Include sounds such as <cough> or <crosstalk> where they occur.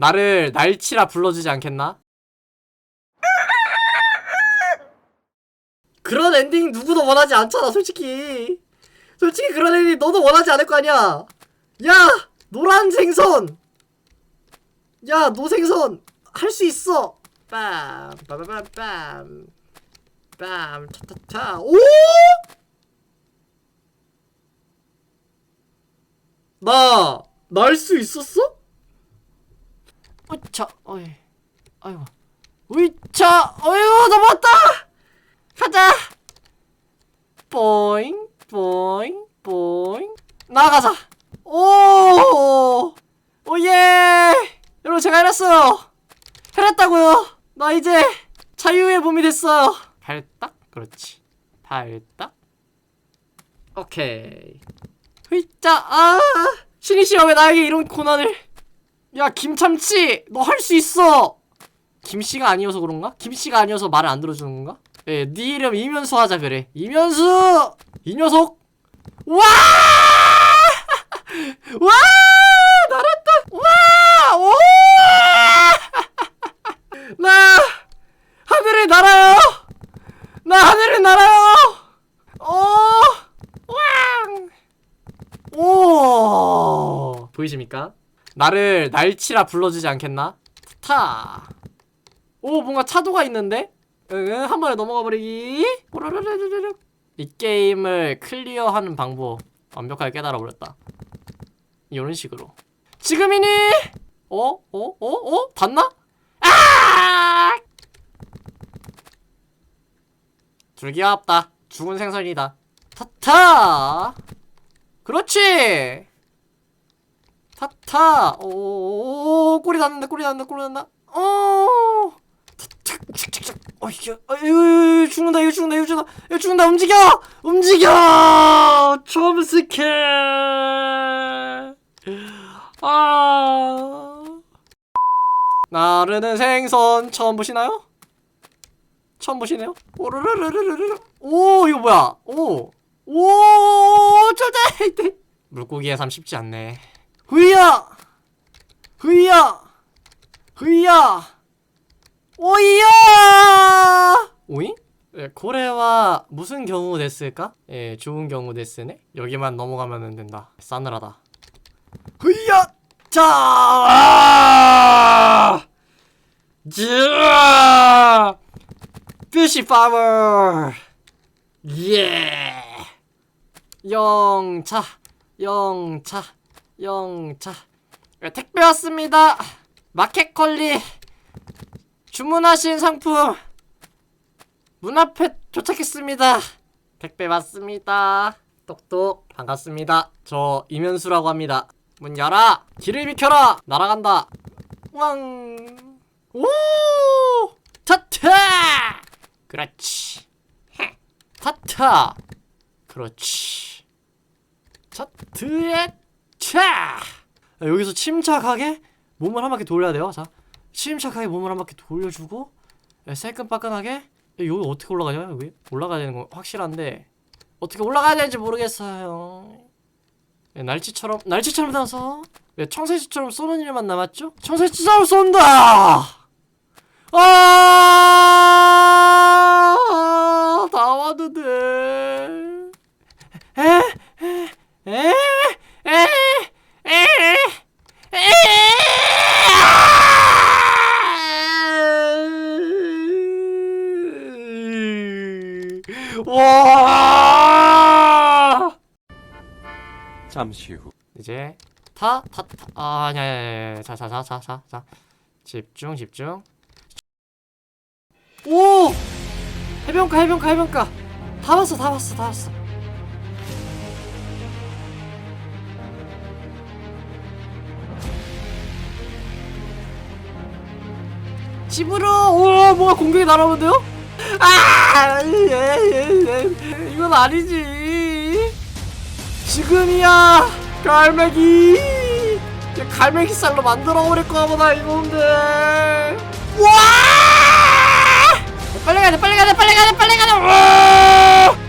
나를 날치라 불러주지 않겠나? 그런 엔딩 누구도 원하지 않잖아 솔직히. 솔직히 그런 엔딩 너도 원하지 않을 거 아니야. 야 노란 생선! 야 노생선! 할 수 있어! 빰 빠바밤 빰. 차차차 오! 나 날 수 있었어? 으차 어이 아이고. 으차 어이구 넘었다! 가자! 보잉 보잉 보잉. 나가자! 오! 오예! 여러분 제가 해냈어요. 해냈다고요. 나 이제 자유의 몸이 됐어요. 발딱? 그렇지. 발딱? 오케이. 으이짜 아! 신이 씨가 왜 나에게 이런 고난을 야 김참치 너 할 수 있어 김씨가 아니어서 그런가? 김씨가 아니어서 말을 안 들어주는 건가? 예, 네 이름 이면수 하자 그래 이면수 이 녀석 와! <laughs> 와! 날았다 와! 오! <laughs> 나 하늘을 날아요 나 하늘을 날아요 오! 왕! 오! 보이십니까? 나를 날치라 불러주지 않겠나? 타! 오, 뭔가 차도가 있는데? 응, 한 번에 넘어가 버리기. 이 게임을 클리어하는 방법 완벽하게 깨달아 버렸다. 이런 식으로. 지금이니? 어? 어? 어? 어? 닿나? 아! 줄기가 없다. 죽은 생선이다. 타타! 그렇지! 타타! 오, 꼬리 닿는다, 꼬리 닿는다, 꼬리 닿는다. 어, 어, 이거, 이거, 이거 죽는다, 이거 죽는다, 이거 죽는다, 이거 죽는다, 움직여! 움직여! 점스케! 아. 나르는 생선 처음 보시나요? 처음 보시네요? 오르르르르르르. 오, 이거 뭐야? 오. 오, 쪼자! 물고기의 삶 쉽지 않네. 후이야! 후이야! 후이야! 오이야! 오잉? 예, 고래와 무슨 경우 됐을까? 예, 좋은 경우 됐으네? 여기만 넘어가면 된다. 싸늘하다. 후이야! 자! 자! 피시 파머! 예! 영차, 영차, 영차. 예, 택배 왔습니다. 마켓컬리 주문하신 상품 문 앞에 도착했습니다. 택배 왔습니다. 똑똑 반갑습니다. 저 이면수라고 합니다. 문 열어. 길을 비켜라. 날아간다. 왕. 오! 타타! 그렇지. 헤. 타타. 그렇지. 차트에 차. 아, 여기서 침착하게 몸을 한 바퀴 돌려야 돼요. 자, 침착하게 몸을 한 바퀴 돌려주고 예, 새끈빠끈하게 야, 여기 어떻게 올라가냐 여기 올라가야 되는 거 확실한데 어떻게 올라가야 되는지 모르겠어요. 예, 날치처럼 날치처럼 나서 예, 청새치처럼 쏘는 일만 남았죠? 청새치처럼 쏜다. 아, 다 왔는데. 에? 에? 에? 에? 에? 와! 잠시 후 이제 타, 타, 타. 아, 아니야. 자, 자, 자, 자, 자, 자. 집중, 집중. 오! 해변가, 해변가, 해변가. 다 봤어, 다 봤어, 다 봤어. 집으로! 오, 뭐가 공격이 날아오는데요? 아! 이건 아니지. 지금이야 갈매기 야, 갈매기 쌀로 만들어 버릴 거야 보다 이놈들 와 빨리 가야 돼 빨리 가야 돼 빨리 가야 돼 빨리 가야 돼 와!